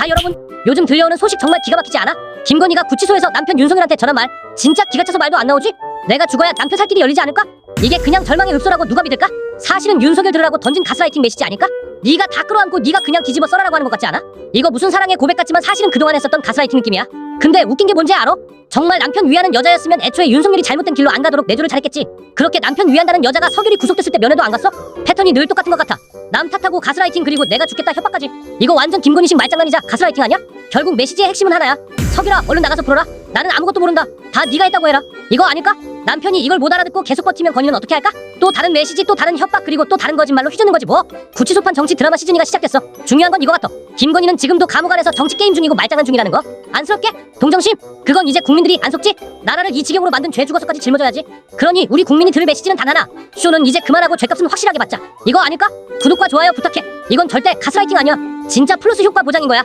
자 여러분 요즘 들려오는 소식 정말 기가 막히지 않아? 김건희가 구치소에서 남편 윤석열한테 전한 말 진짜 기가 차서 말도 안 나오지? 내가 죽어야 남편 살 길이 열리지 않을까? 이게 그냥 절망의 읍소라고 누가 믿을까? 사실은 윤석열 들으라고 던진 가스라이팅 메시지 아닐까? 네가 다 끌어안고 네가 그냥 뒤집어 써라라고 하는 것 같지 않아? 이거 무슨 사랑의 고백 같지만 사실은 그동안 했었던 가스라이팅 느낌이야 근데 웃긴 게 뭔지 알아? 정말 남편 위하는 여자였으면 애초에 윤석열이 잘못된 길로 안 가도록 내조를 잘했겠지. 그렇게 남편 위한다는 여자가 석유리 구속됐을 때 면회도 안 갔어? 패턴이 늘 똑같은 것 같아. 남 탓하고 가스라이팅 그리고 내가 죽겠다 협박까지. 이거 완전 김건희식 말장난이자 가스라이팅 아니야? 결국 메시지의 핵심은 하나야. 석유라 얼른 나가서 풀어라. 나는 아무것도 모른다. 다 네가 했다고 해라. 이거 아닐까? 남편이 이걸 못 알아듣고 계속 버티면 건희는 어떻게 할까? 또 다른 메시지 또 다른 협박 그리고 또 다른 거짓말로 휘저는 거지 뭐? 구치소판 정치 드라마 시즌이가 시작됐어. 중요한 건 이거 같아. 김건희는 지금도 감옥 안에서 정치 게임 중이고 말장난 중이라는 거 안쓰럽게? 동정심? 그건 이제 국민들이 안 속지? 나라를 이 지경으로 만든 죄 죽어서까지 짊어져야지 그러니 우리 국민이 들을 메시지는 단 하나 쇼는 이제 그만하고 죄값은 확실하게 받자 이거 아닐까? 구독과 좋아요 부탁해 이건 절대 가스라이팅 아니야 진짜 플러스 효과 보장인 거야